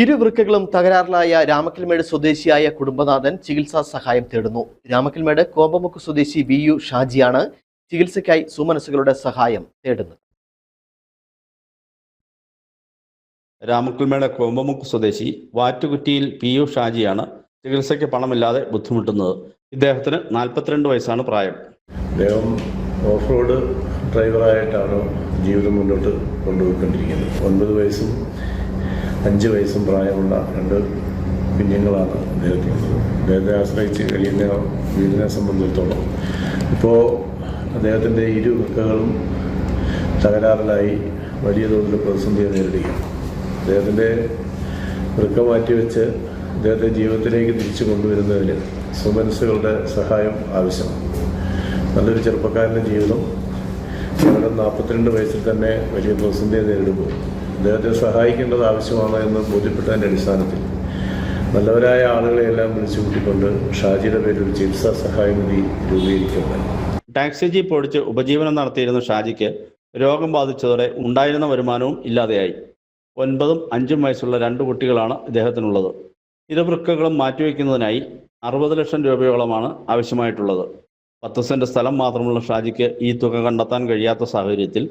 ഇരുവൃക്കകളും തകരാറിലായ രാമക്കൽമേട് സ്വദേശിയായ കുടുംബനാഥൻ ചികിത്സാ സഹായം തേടുന്നു. രാമക്കൽമേട് കോമ്പമുക്ക് സ്വദേശി വി യു ഷാജിയാണ് ചികിത്സയ്ക്കായി സുമനസുകളുടെ സഹായം തേടുന്നത്. രാമക്കൽമേട് കോമ്പമുക്ക് സ്വദേശി വാറ്റുകുറ്റിയിൽ പി യു ഷാജിയാണ് ചികിത്സയ്ക്ക് പണമില്ലാതെ ബുദ്ധിമുട്ടുന്നത്. ഇദ്ദേഹത്തിന് നാൽപ്പത്തിരണ്ട് വയസ്സാണ് പ്രായം. അദ്ദേഹം ഓഫ് റോഡ് ഡ്രൈവറായിട്ടാണ് ജീവിതം മുന്നോട്ട് കൊണ്ടുപോയിക്കൊണ്ടിരിക്കുന്നത്. ഒൻപത് വയസ്സും അഞ്ച് വയസ്സും പ്രായമുള്ള രണ്ട് കുഞ്ഞുങ്ങളാണ് അദ്ദേഹത്തിനുള്ളത് അദ്ദേഹത്തെ ആശ്രയിച്ച് കഴിയുന്ന വീടിനെ സംബന്ധിച്ചിടത്തോളം. ഇപ്പോൾ അദ്ദേഹത്തിന്റെ ഇരു വൃക്കകളും തകരാറിലായി വലിയ തോതിൽ പ്രതിസന്ധിയെ നേരിടുകയാണ്. അദ്ദേഹത്തിന്റെ വൃക്ക മാറ്റിവെച്ച് അദ്ദേഹത്തെ ജീവിതത്തിലേക്ക് തിരിച്ചു കൊണ്ടുവരുന്നതിന് സുമനസ്സുകളുടെ സഹായം ആവശ്യമാണ്. നല്ലൊരു ചെറുപ്പക്കാരന്റെ ജീവിതം കേവലം നാൽപ്പത്തിരണ്ട് വയസ്സിൽ തന്നെ വലിയ പ്രതിസന്ധിയെ നേരിടുമ്പോൾ അദ്ദേഹത്തെ സഹായിക്കേണ്ടത് ആവശ്യമാണ് എന്ന് ബോധ്യപ്പെട്ടതിന്റെ അടിസ്ഥാനത്തിൽ. നല്ലവരായ ആളുകളെയെല്ലാം വിളിച്ചു കൂട്ടിക്കൊണ്ട് ഷാജിയുടെ പേരിൽ ഒരു ചികിത്സാ സഹായ നിധി രൂപീകരിക്കുകയുണ്ടായി ടാക്സി ജീപ്പ് ഓടിച്ച് ഉപജീവനം നടത്തിയിരുന്ന ഷാജിക്ക് രോഗം ബാധിച്ചതോടെ ഉണ്ടായിരുന്ന വരുമാനവും ഇല്ലാതെയായി. ഒൻപതും അഞ്ചും വയസ്സുള്ള രണ്ട് കുട്ടികളാണ് ഇദ്ദേഹത്തിനുള്ളത്. ഇരുവൃക്കകളും മാറ്റിവെക്കുന്നതിനായി അറുപത് ലക്ഷം രൂപയോളമാണ് ആവശ്യമായിട്ടുള്ളത്. പത്ത് സെന്റ് സ്ഥലം മാത്രമുള്ള ഷാജിക്ക് ഈ തുക കണ്ടെത്താൻ കഴിയാത്ത സാഹചര്യത്തിൽ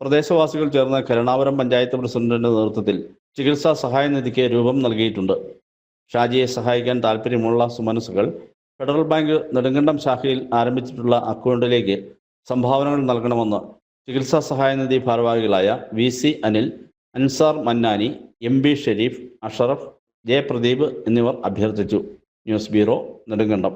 പ്രദേശവാസികൾ ചേർന്ന് കരുണാപുരം പഞ്ചായത്ത് പ്രസിഡന്റിന്റെ നേതൃത്വത്തിൽ ചികിത്സാ സഹായ നിധിക്ക് രൂപം നൽകിയിട്ടുണ്ട്. ഷാജിയെ സഹായിക്കാൻ താല്പര്യമുള്ള സുമനസുകൾ ഫെഡറൽ ബാങ്ക് നെടുങ്കണ്ടം ശാഖയിൽ ആരംഭിച്ചിട്ടുള്ള അക്കൗണ്ടിലേക്ക് സംഭാവനകൾ നൽകണമെന്ന് ചികിത്സാ സഹായ നിധി ഭാരവാഹികളായ V C Anil Ansar Mannani M B Sharif Ashraf J Pradeep എന്നിവർ അഭ്യർത്ഥിച്ചു. News bureau Nedumkandam.